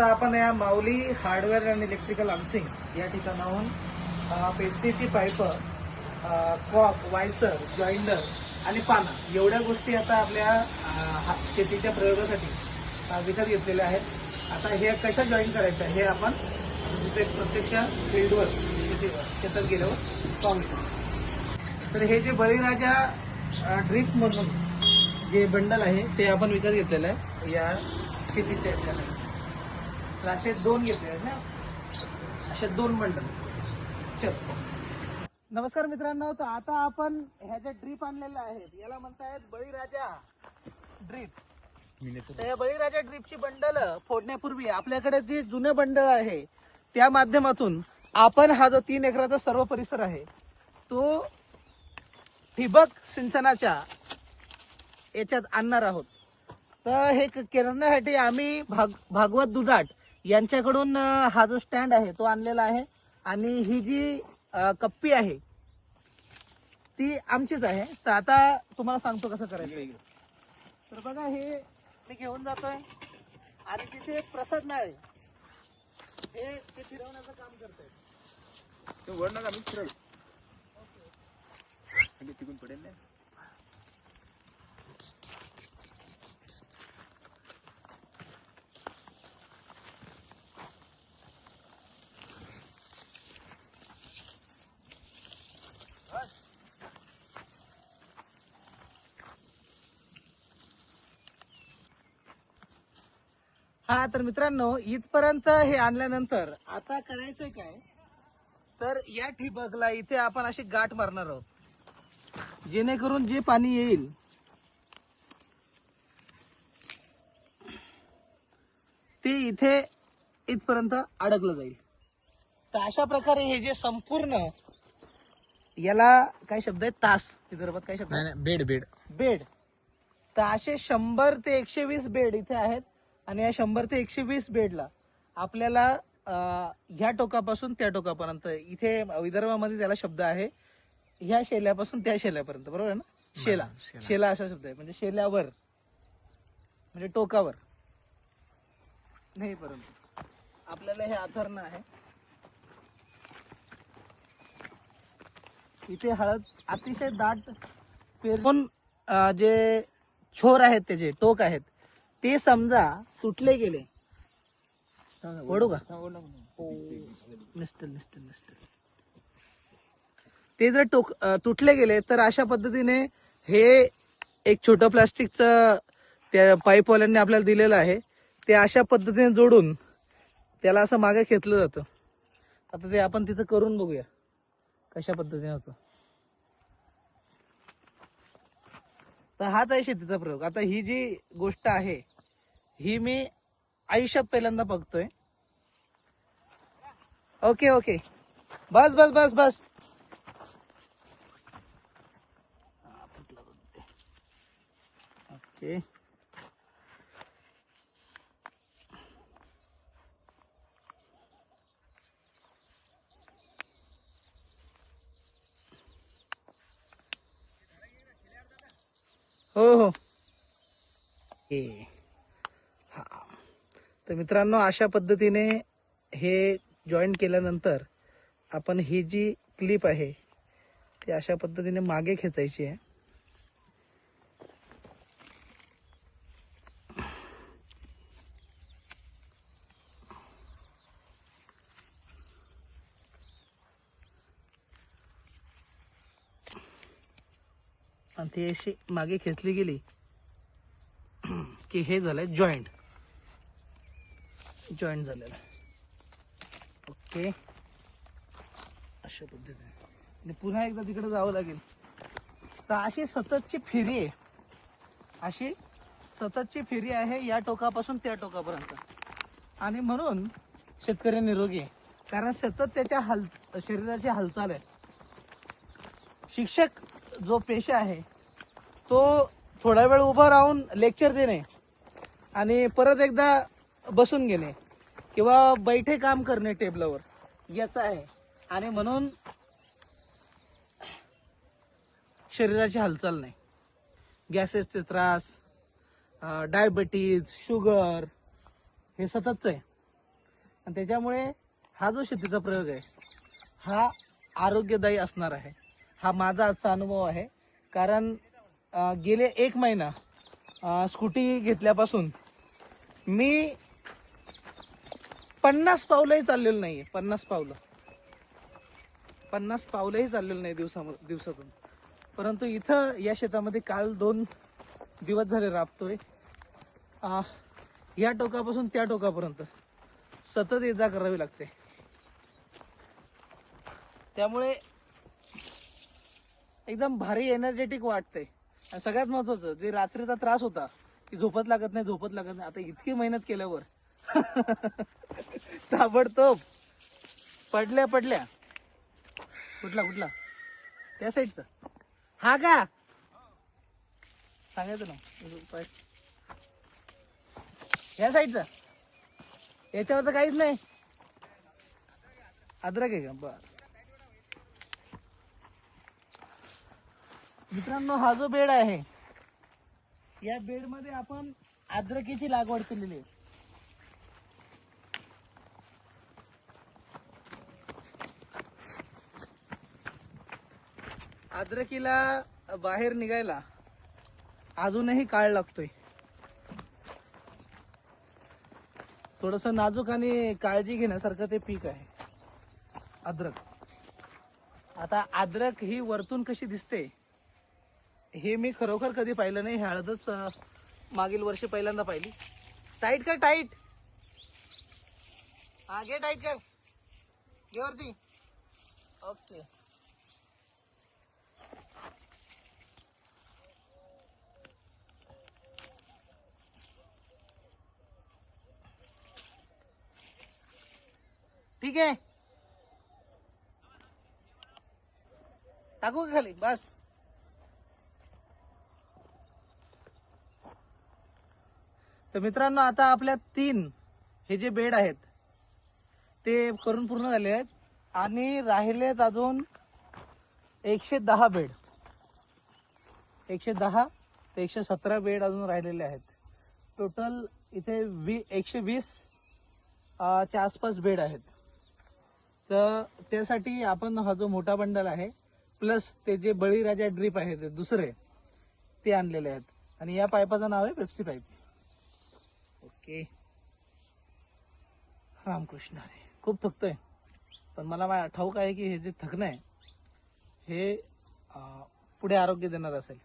आता आपण या Mauli hardware and electrical Ansing या ठिकाणाहून पेप्सीची पाईप कॉक वायसर जॉइंडर आणि पाना एवढ्या गोष्टी आता आपल्या हा- शेतीच्या प्रयोगासाठी विकत घेतलेल्या आहेत. आता हे कशा जॉईन करायचं हे आपण तिथे प्रत्यक्ष फील्डवर शेतीवर शेतात गेल्यावर पाहूया तर हे जे बळीराजा ड्रिप म्हणून जे बंडल आहे ते आपण विकत घेतलेलं आहे या शेतीच्या ठिकाणी. तर असे दोन घेतले ना? असे दोन बंडल चल. नमस्कार मित्रांनो तर आता आपण ह्या ज्या ड्रीप आणलेल्या आहेत याला म्हणतायत बळीराजा ड्रीप तर या बळीराजा ड्रीपची बंडल फोडण्यापूर्वी आपल्याकडे जे जुने बंडल आहे त्या माध्यमातून आपण हा जो तीन एकराचा सर्व परिसर आहे तो ठिबक सिंचनाच्या याच्यात आणणार आहोत. तर हे करण्यासाठी आम्ही भाग भागवत दुधाट यांच्याकडून हा जो स्टँड आहे तो आणलेला आहे. आणि ही जी कप्पी आहे ती आमचीच आहे. तर आता तुम्हाला सांगतो कसं करायचं. तर बघा हे मी घेऊन जातोय. आणि तिथे प्रसाद नाळे हे ते फिरवण्याचं काम करतायत तो नका मी फिरल म्हणजे तिकडून पडेल ना. हा तर मित्रांनो इथपर्यंत हे आणल्यानंतर आता करायचंय काय? तर या ठिबकला इथे आपण अशी गाठ मारणार आहोत. जेणेकरून जे पाणी येईल ते इथे इथपर्यंत अडकलं जाईल. तर अशा प्रकारे हे जे संपूर्ण याला काय शब्द आहे तास. विदर्भात काय शब्द बेड बेड. बेड. तर असे शंभर ते एकशे वीस बेड इथे आहेत. आणि या शंभर ते एकशे वीस बेडला आपल्याला ह्या टोकापासून त्या टोकापर्यंत इथे विदर्भामध्ये त्याला शब्द आहे ह्या शेल्यापासून त्या शेल्यापर्यंत बरोबर आहे ना? शेला. शेला. असा शब्द आहे म्हणजे शेल्यावर. म्हणजे टोकावर. नाही परंतु. आपल्याला हे आथरणं आहे. इथे हळद अतिशय दाट पेरून जे छोर आहेत त्याचे टोक आहेत ते समजा तुटले गेले. ओढू का? हो. Mister mister mister. ते जर टोक तुटले गेले तर अशा पद्धतीने हे एक छोटं प्लास्टिकचं त्या पाईपवाल्यांनी आपल्याला दिलेलं आहे. ते अशा पद्धतीने जोडून त्याला असं मागे खेचलं जातं. आता ते आपण तिथं करून बघूया. कशा पद्धतीने होतं. तर हाच आहे शेतीचा प्रयोग. आता ही जी गोष्ट आहे ही मी आयुष्यात पहिल्यांदा बघतोय. Okay okay. बस बस बस बस. ओके. हो हो. ए. तर मित्रांनो अशा पद्धतीने हे जॉईन केल्यानंतर आपण ही जी क्लिप आहे ती अशा पद्धतीने मागे खेचायची आहे. आणि ती अशी मागे खेचली गेली की हे झालंय जॉईंट जॉईंट झालेलं आहे. ओके अशा पद्धतीने. आणि पुन्हा एकदा तिकडे जावं लागेल. तर अशी सततची फेरी आहे. अशी सततची फेरी आहे या टोकापासून त्या टोकापर्यंत. आणि म्हणून शेतकरी निरोगी आहे. कारण सतत त्याच्या हाल शरीराची हालचाल आहे. शिक्षक जो पेशा आहे तो थोडा वेळ उभा राहून लेक्चर देणे. आणि परत एकदा बसून घेणे किंवा बैठे काम करणे टेबलावर याचा आहे. आणि म्हणून शरीराची हालचाल नाही. गॅसेसचे त्रास डायबिटीज शुगर हे सततच आहे. आणि त्याच्यामुळे हा जो शेतीचा प्रयोग आहे हा आरोग्यदायी असणार आहे. हा माझा आजचा अनुभव आहे. कारण गेले एक महिना स्कूटी घेतल्यापासून मी पन्नास पावलंही चाललेलं नाहीये. पन्नास पावलं. पन्नास पावलंही चाललेलं नाही दिवसा दिवसातून. परंतु इथं या शेतामध्ये काल दोन दिवस झाले राबतोय. या टोकापासून त्या टोकापर्यंत सतत ये जा करावी लागते. त्यामुळे एकदम भारी एनर्जेटिक वाटते आणि सगळ्यात महत्वाचं जे रात्रीचा त्रास होता की झोपत लागत नाही झोपत लागत नाही आता इतकी मेहनत केल्यावर. ताबडतोब. पडल्या पडल्या. कुठला कुठला? त्या साईडचा. हा का? सांगायचं ना. या साईडचा. याच्यावर तर काहीच नाही. अद्रक आहे का? बर. मित्रांनो हा जो बेड आहे या बेडमध्ये आपण अद्रकीची लागवड केलेली आहे. अद्रकीला बाहेर निघायला अजूनही काळ लागतोय. थोडस नाजूक आणि काळजी घेण्यासारखं ते पीक आहे. अद्रक. आता अद्रक ही वरतून कशी दिसते हे मी खरोखर कधी पाहिलं नाही हळदच मागील वर्षी पहिल्यांदा पाहिली. टाईट कर टाईट हा घे टाईट कर. घे वरती. ओके ठीक आहे? टाकू का खाली? बस. तर मित्रांनो आता आपल्या तीन हे जे बेड आहेत ते करून पूर्ण झाले आहेत आणि राहिलेत अजून एकशे दहा बेड. एकशे दहा ते एकशे सतरा बेड अजून राहिलेले आहेत. टोटल इथे वी एकशे वीस च्या आसपास बेड आहेत. तर त्यासाठी आपण हा जो मोठा बंडल आहे प्लस ते जे बळीराजा ड्रीप आहे ते दुसरे ते आणलेले आहेत. आणि या पाईपाचं नाव आहे Pepsi pipe. Okay. Ramkrishna Hari. खूप थकतोय. पण मला मा- ठाऊक आहे की हे जे थकणं आहे हे पुढे आरोग्य देणार असेल.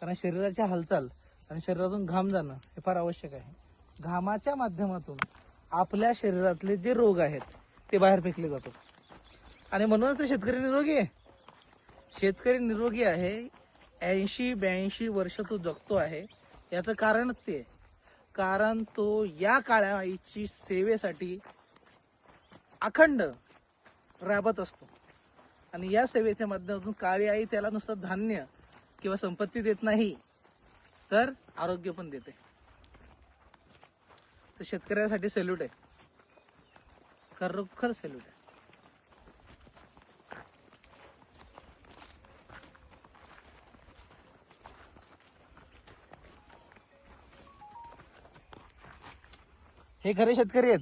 कारण शरीराची हालचाल आणि शरीरातून घाम जाणं हे फार आवश्यक आहे. घामाच्या माध्यमातून आपल्या शरीरातले जे रोग आहेत ते बाहेर फेकले जातो. आणि म्हणूनच तर शेतकरी निरोगी आहे. शेतकरी निरोगी आहे. ऐंशी ब्याऐंशी वर्ष तो जगतो आहे. याचं कारणच ते आहे. कारण तो या काळ्या आईची सेवेसाठी अखंड राबत असतो. आणि या सेवेच्या माध्यमातून काळी आई त्याला नुसतं धान्य किंवा संपत्ती देत नाही तर आरोग्य पण देते. तर शेतकऱ्यासाठी सेल्यूट आहे. खरोखर सेल्यूट आहे हे खरे शेतकरी आहेत.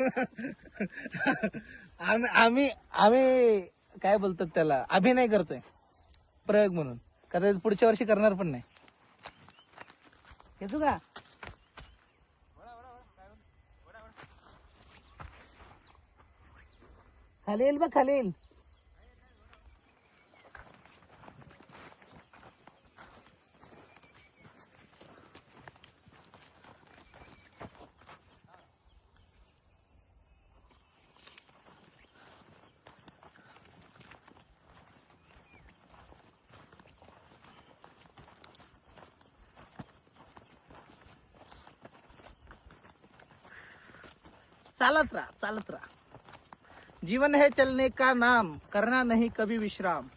आम्ही आम्ही आम्ही काय बोलतात त्याला? अभिनय करतोय. प्रयोग म्हणून. कदाचित पुढच्या वर्षी करणार पण नाही. येतो का? खालील बघ खालील. चालत राहा चालत राहा. जीवन है चलने का नाम करना नहीं कभी विश्राम।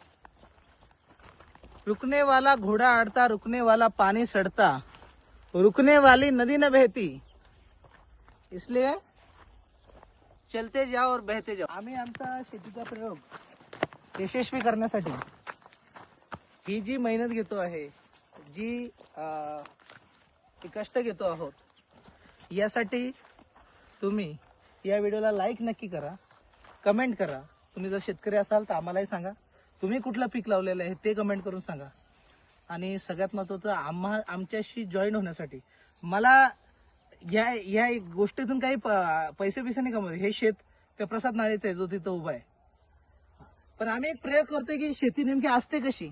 रुकने वाला घोड़ा अड़ता रुकने वाला पानी सड़ता रुकने वाली नदी न बहती। इसलिए चलते जाओ और बहते जाओ। आम्ही आमचा शेतीचा प्रयोग यशस्वी करण्यासाठी ही जी मेहनत घेतो आहे जी अं, कष्ट घेतो आहोत यासाठी तुम्ही या व्हिडिओला लाईक नक्की करा. कमेंट करा. तुम्ही जर शेतकरी असाल तर आम्हालाही सांगा. तुम्ही कुठलं पीक लावलेलं आहे ते कमेंट करून सांगा. आणि सगळ्यात महत्वाचं आम्हा आमच्याशी जॉईन होण्यासाठी. मला या या एक गोष्टीतून काही प- पैसे नाही कमवत. हे शेत त्या प्रसाद नाळेचं आहे जो तिथं उभा आहे. पण आम्ही एक प्रयोग करतोय की शेती नेमकी असते कशी?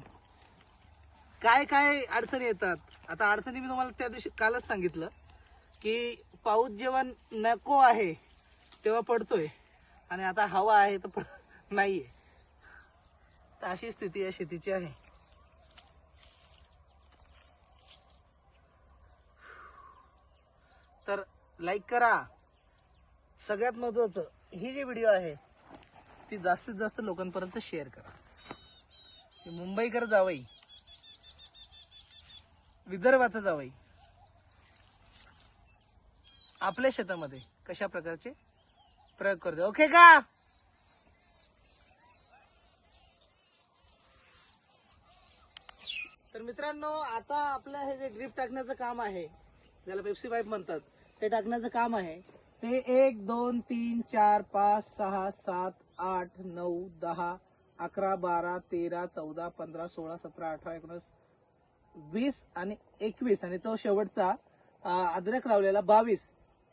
काय काय अडचणी येतात? आता अडचणी मी तुम्हाला त्या दिवशी कालच सांगितलं की पाऊस जेव्हा नको आहे तेव्हा पडतोय. आणि आता हवा आहे तर नाही नाहीये. तर अशी स्थिती या शेतीची आहे. तर लाईक करा. सगळ्यात महत्वाचं ही जी व्हिडिओ आहे ती जास्तीत जास्त लोकांपर्यंत शेअर करा. मुंबईकर जावई विदर्भाचं जावई आपल्या शेतामध्ये कशा प्रकारचे प्रयोग करतो ओके का? तर मित्रांनो आता आपलं हे जे ड्रिप टाकण्याचं काम आहे ज्याला पेप्सी पाईप म्हणतात ते टाकण्याचं काम आहे. ते एक दोन तीन चार पाच सहा सात आठ नऊ दहा अकरा बारा तेरा चौदा पंधरा सोळा सतरा अठरा एकोणीस वीस आणि एकवीस. आणि तो शेवटचा अद्रक लावलेला बावीस.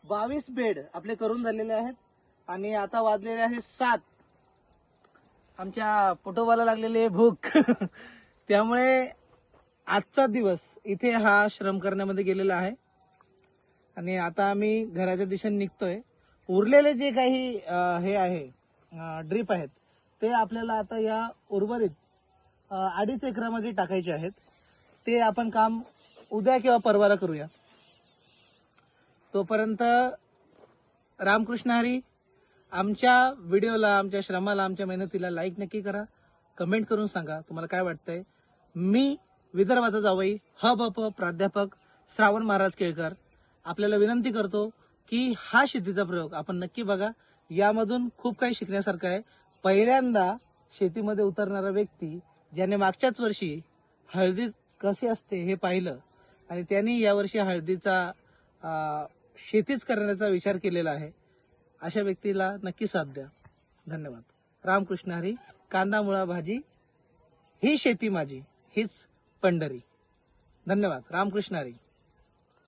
बावीस बेड आपले करून झालेले आहेत. आणि आता वाजलेले आहे सात. आमच्या पोटोबाला लागलेली आहे भूक. त्यामुळे आजचा दिवस इथे हा श्रम करण्यामध्ये गेलेला आहे. आणि आता आम्ही घराच्या दिशेने निघतोय. उरलेले जे काही हे आहे ड्रीप आहेत ते आपल्याला आता या उर्वरित अडीच एकरामध्ये टाकायचे आहेत. ते आपण काम उद्या किंवा परवाला करूया. तोपर्यंत रामकृष्ण हरी आमच्या व्हिडिओला आमच्या श्रमाला आमच्या मेहनतीला लाईक नक्की करा. कमेंट करून सांगा तुम्हाला काय वाटतंय. मी विदर्भाचा जावई ह ब प्राध्यापक श्रावण महाराज केळकर. आपल्याला विनंती करतो की हा शेतीचा प्रयोग आपण नक्की बघा. यामधून खूप काही शिकण्यासारखं आहे. पहिल्यांदा शेतीमध्ये उतरणारा व्यक्ती ज्याने मागच्याच वर्षी हळदी कशी असते हे पाहिलं आणि त्यांनी यावर्षी हळदीचा शेतीच करण्याचा विचार केलेला आहे. अशा व्यक्तीला नक्की साथ द्या. धन्यवाद. रामकृष्ण हरी कांदा मुळा भाजी ही शेती माझी हीच पंढरी. धन्यवाद. रामकृष्ण हरी.